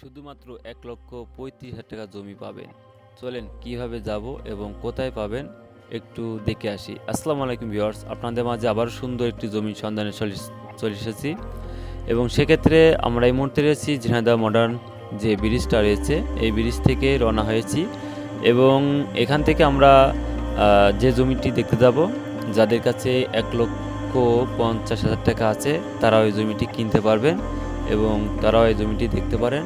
শুধুমাত্র এক লক্ষ পঁয়ত্রিশ হাজার টাকা জমি পাবেন। চলেন, কীভাবে যাব এবং কোথায় পাবেন একটু দেখে আসি। আসসালামু আলাইকুম ভিউয়ার্স, আপনাদের মাঝে আবার সুন্দর একটি জমির সন্ধানে চলে চলে এসেছি। এবং সেক্ষেত্রে আমরা এই মুহূর্তে রয়েছি ঝিনাইদা মডার্ন যে ব্রিজটা রয়েছে, এই ব্রিজ থেকে রওনা হয়েছি। এবং এখান থেকে আমরা যে জমিটি দেখতে যাব, যাদের কাছে এক লক্ষ পঞ্চাশ হাজার টাকা আছে তারা ওই জমিটি কিনতে পারবেন এবং তারাও এই জমিটি দেখতে পারেন।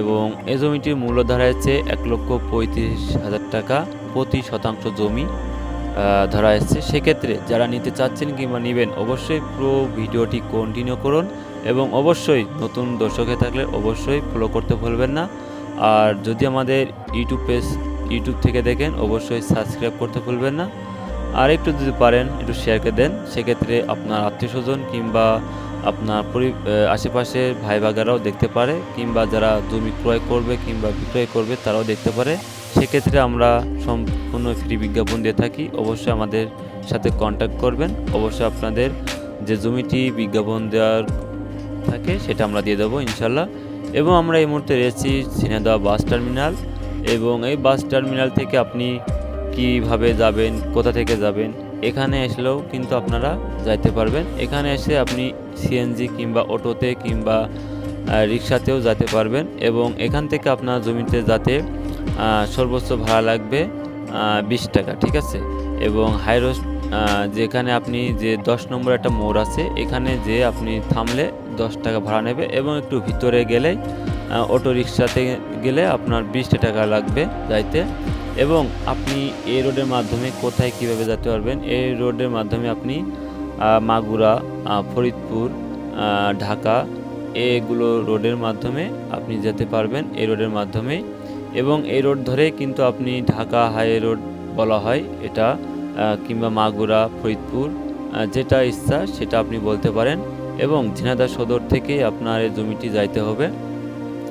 এবং এই জমিটির মূল্য হয়েছে এক লক্ষ পঁয়ত্রিশ হাজার টাকা প্রতি শতাংশ জমি ধরা হয়েছে সেক্ষেত্রে যারা নিতে চাচ্ছেন কিংবা নেবেন, অবশ্যই পুরো ভিডিওটি কন্টিনিউ করুন এবং অবশ্যই নতুন দর্শক থাকলে অবশ্যই ফলো করতে ভুলবেন না। আর যদি আমাদের ইউটিউব পেজ, ইউটিউব থেকে দেখেন, অবশ্যই সাবস্ক্রাইব করতে ভুলবেন না। আর একটু যদি পারেন, একটু শেয়ার করে দেন। সেক্ষেত্রে আপনার আত্মীয় স্বজন কিংবা আপনার আশেপাশের ভাই ভাগারাও দেখতে পারে, কিংবা যারা জমি ক্রয় করবে কিংবা বিক্রয় করবে তারাও দেখতে পারে। সেক্ষেত্রে আমরা সম্পূর্ণ ফ্রি বিজ্ঞাপন দিয়ে থাকি। অবশ্যই আমাদের সাথে কন্ট্যাক্ট করবেন। অবশ্যই আপনাদের যে জমিটি বিজ্ঞাপন দেওয়ার থাকে সেটা আমরা দিয়ে দেবো ইনশাল্লাহ। এবং আমরা এই মুহূর্তে রয়েছি সিনেদা বাস টার্মিনাল। এবং এই বাস টার্মিনাল থেকে আপনি কীভাবে যাবেন, কোথা থেকে যাবেন এখানে এসলেও কিন্তু আপনারা যাইতে পারবেন। এখানে এসে আপনি সিএনজি কিংবা অটোতে কিংবা রিক্সাতেও যেতে পারবেন এবং এখান থেকে আপনার জমিতে যাতে সর্বোচ্চ ভাড়া লাগবে বিশ টাকা, ঠিক আছে? এবং হাইরোড যেখানে আপনি যে দশ নম্বর একটা মোড় আছে, এখানে যে আপনি থামলে দশ টাকা ভাড়া নেবে এবং একটু ভিতরে গেলেই অটো রিক্সাতে গেলে আপনার বিশটা টাকা লাগবে যাইতে। এবং আপনি এই রোডের মাধ্যমে কোথায় কীভাবে যেতে পারবেন? এই রোডের মাধ্যমে আপনি মাগুরা ফরিদপুর ঢাকা, এগুলো রোডের মাধ্যমে আপনি যেতে পারবেন এই রোডের মাধ্যমে। এবং এই রোড ধরে কিন্তু আপনি ঢাকা হাই রোড বলা হয়, এটা কিংবা মাগুরা, ফরিদপুর যেটা ইচ্ছা সেটা আপনি বলতে পারেন। এবং ঝিনাদা সদর থেকেই আপনার এই জমিটি যাইতে হবে।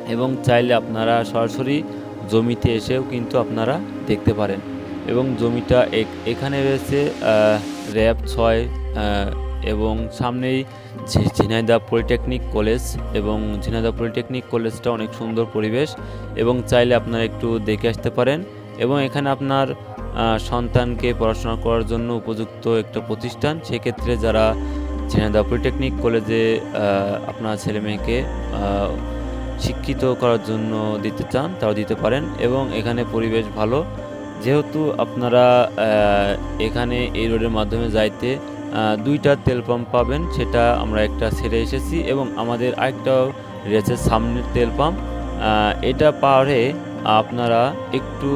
এবং চাইলে আপনারা সরাসরি জমিতে এসেও কিন্তু আপনারা দেখতে পারেন। এবং জমিটা এখানে রয়েছে র্যাব ছয় এবং সামনেই ঝি- ঝিনাইদহ পলিটেকনিক কলেজ এবং ঝিনাইদহ পলিটেকনিক কলেজটা অনেক সুন্দর পরিবেশ এবং চাইলে আপনারা একটু দেখে আসতে পারেন এবং এখানে আপনার সন্তানকে পড়াশোনা করার জন্য উপযুক্ত একটা প্রতিষ্ঠান। সেক্ষেত্রে যারা ঝিনাইদহ পলিটেকনিক কলেজে আপনার ছেলে মেয়েকে শিক্ষিত করার জন্য দিতে চান, তাও দিতে পারেন এবং এখানে পরিবেশ ভালো। যেহেতু আপনারা এখানে এই রোডের মাধ্যমে যাইতে দুইটা তেল পাম্প পাবেন, সেটা আমরা একটা ছেড়ে এসেছি এবং আমাদের আরেকটাও রয়েছে সামনের তেল পাম্প। এটা পারে আপনারা একটু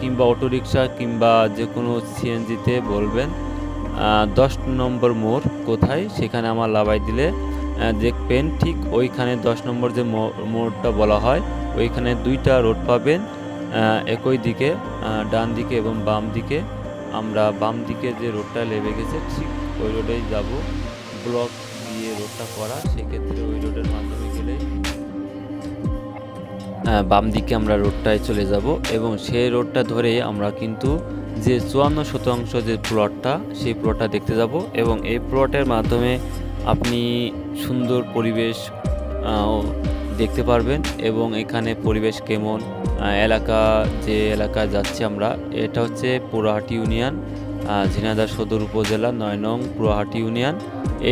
কিংবা অটোরিকশা কিংবা যে কোনো সিএনজিতে বলবেন দশ নম্বর মোড় কোথায়? সেখানে আমার লাভাই দিলে দেখবেন ঠিক ওইখানে দশ নম্বর যে মোড়টা বলা হয় ওইখানে দুইটা রোড পাবেন একই দিকে ডান দিকে এবং বাম দিকে। আমরা বাম দিকে যে রোডটা লেবে গেছে ঠিক ওই রোডেই যাব। ব্লক দিয়ে রোডটা করা সেক্ষেত্রে ওই রোডের মাধ্যমে আহ, বাম দিকে আমরা রোডটায় চলে যাব এবং সেই রোডটা ধরে আমরা কিন্তু যে চুয়ান্ন শতাংশ যে প্লটটা সেই প্লটটা দেখতে যাব এবং এই প্লটের মাধ্যমে আপনি সুন্দর পরিবেশ দেখতে পারবেন এবং এখানে পরিবেশ কেমন। এলাকা, যে এলাকা যাচ্ছি আমরা, এটা হচ্ছে পুরাহাটি ইউনিয়ন ঝিনাইদহ সদর উপজেলা, নয় নং পুরাহাটি ইউনিয়ন।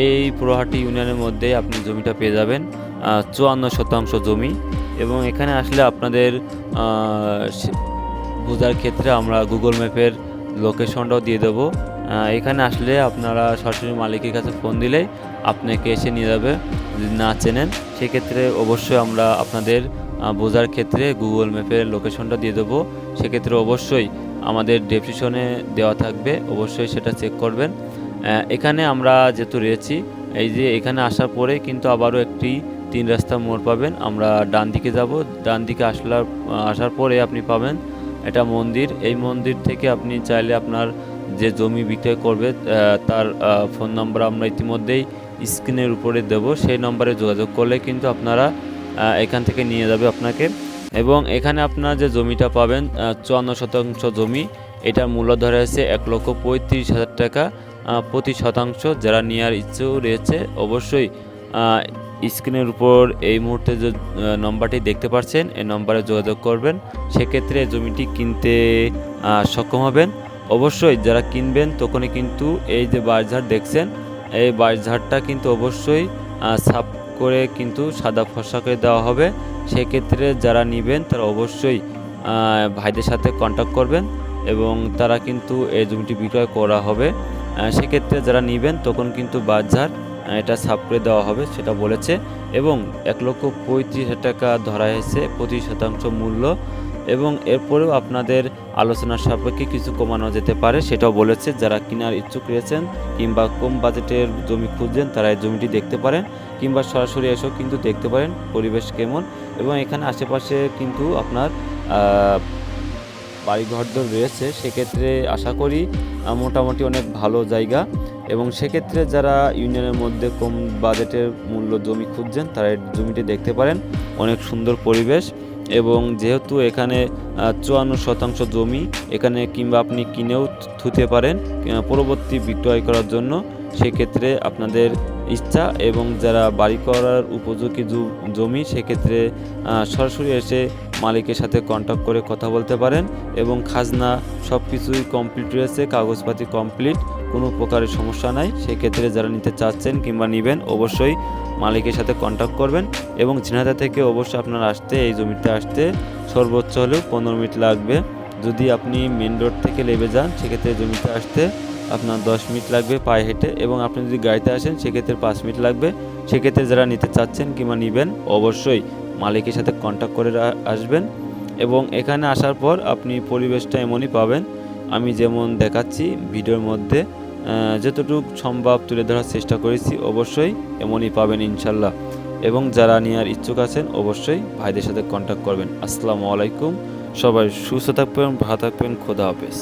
এই পুরাহাটি ইউনিয়নের মধ্যে আপনি জমিটা পেয়ে যাবেন চুয়ান্ন শতাংশ জমি এবং এখানে আসলে আপনাদের বোঝার ক্ষেত্রে আমরা গুগল ম্যাপের লোকেশনটাও দিয়ে দেবো। এখানে আসলে আপনারা সরাসরি মালিকের কাছে ফোন দিলেই আপনাকে এসে নিয়ে যাবে। যদি না চেনেন, সেক্ষেত্রে অবশ্যই আমরা আপনাদের বোঝার ক্ষেত্রে গুগল ম্যাপের লোকেশনটা দিয়ে দেবো। সেক্ষেত্রে অবশ্যই আমাদের ডেসক্রিপশনে দেওয়া থাকবে। অবশ্যই সেটা চেক করবেন। এখানে আমরা যেহেতু রয়েছি, এই যে এখানে আসার পরে কিন্তু আবারও একটি তিন রাস্তা মোড় পাবেন। আমরা ডান দিকে যাব। ডান দিকে আসলার আসার পরে আপনি পাবেন এটা মন্দির। এই মন্দির থেকে আপনি চাইলে আপনার যে জমি বিক্রয় করবে তার ফোন নম্বর আমরা ইতিমধ্যেই স্ক্রিনের উপরে দেব, সেই নম্বরে যোগাযোগ করলে কিন্তু আপনারা এখান থেকে নিয়ে যাবে আপনাকে। এবং এখানে আপনার যে জমিটা পাবেন চুয়ান্ন শতাংশ জমি এটার মূল্য ধরে আছে এক লক্ষ পঁয়ত্রিশ হাজার টাকা। প্রতি শতাংশ যারা নেওয়ার ইচ্ছেও রয়েছে, অবশ্যই স্ক্রিনের উপর এই মুহূর্তে যে নম্বরটি দেখতে পাচ্ছেন, এই নম্বরে যোগাযোগ করবেন। সেক্ষেত্রে জমিটি কিনতে সক্ষম হবেন। অবশ্যই যারা কিনবেন, তখনই কিন্তু এই যে বাঁশঝাড় দেখছেন এই বাঁশঝাড়টা কিন্তু অবশ্যই সাফ করে কিন্তু সাদা ফর্সা করে দেওয়া হবে। সেক্ষেত্রে যারা নেবেন তারা অবশ্যই ভাইদের সাথে কন্ট্যাক্ট করবেন এবং তারা কিন্তু এই জমিটি বিক্রয় করা হবে। সেক্ষেত্রে যারা নেবেন তখন কিন্তু বাজার এটা সাফ করে দেওয়া হবে সেটা বলেছে। এবং এক লক্ষ পঁয়ত্রিশ টাকা ধরা হয়েছে, পঁচিশ শতাংশ মূল্য। এবং এরপরেও আপনাদের আলোচনার সাপেক্ষে কিছু কমানো যেতে পারে, সেটাও বলেছে, যারা কেনার ইচ্ছুক রয়েছেন কিংবা কম বাজেটের জমি খুঁজছেন, তারা এই জমিটি দেখতে পারেন, কিংবা সরাসরি এসেও কিন্তু দেখতে পারেন পরিবেশ কেমন। এবং এখানে আশেপাশে কিন্তু আপনার বাড়িঘরদর রয়েছে, সেক্ষেত্রে আশা করি মোটামুটি অনেক ভালো জায়গা। এবং সেক্ষেত্রে যারা ইউনিয়নের মধ্যে কম বাজেটের মূল্য জমি খুঁজছেন, তারা জমিটি দেখতে পারেন, অনেক সুন্দর পরিবেশ। এবং যেহেতু এখানে চুয়ান্ন শতাংশ জমি, এখানে কিংবা আপনি কিনেও থুতে পারেন পরবর্তী বিক্রয় করার জন্য, সেক্ষেত্রে আপনাদের ইচ্ছা এবং যারা বাড়ি করার উপযোগী জমি, সেক্ষেত্রে সরাসরি এসে মালিকের সাথে কন্ট্যাক্ট করে কথা বলতে পারেন এবং খাজনা সব কিছুই কমপ্লিট রয়েছে, কাগজপাতি কমপ্লিট কোনো প্রকারের সমস্যা নাই, সেক্ষেত্রে যারা নিতে চাচ্ছেন কিংবা নেবেন, অবশ্যই মালিকের সাথে কন্ট্যাক্ট করবেন এবং ঝিনাইদহ থেকে অবশ্যই আপনার আসতে, এই জমিতে আসতে সর্বোচ্চ হলেও পনেরো মিনিট লাগবে। যদি আপনি মেন রোড থেকে লেবে যান, সেক্ষেত্রে জমিতে আসতে আপনার দশ মিনিট লাগবে পায়ে হেঁটে এবং আপনি যদি গাড়িতে আসেন, সেক্ষেত্রে পাঁচ মিনিট লাগবে। সেক্ষেত্রে যারা নিতে চাচ্ছেন কিংবা নেবেন, অবশ্যই মালিকের সাথে কন্ট্যাক্ট করে আসবেন এবং এখানে আসার পর আপনি পরিবেশটা এমনই পাবেন আমি যেমন দেখাচ্ছি ভিডিওর মধ্যে যতটুকু সম্ভব তুলে ধরার চেষ্টা করেছি, অবশ্যই এমনই পাবেন ইনশাল্লাহ। এবং যারা নেওয়ার ইচ্ছুক আছেন, অবশ্যই ভাইদের সাথে কন্ট্যাক্ট করবেন। আসসালামু আলাইকুম, সবাই সুস্থ থাকবেন, ভালো থাকবেন, খোদা হাফেজ।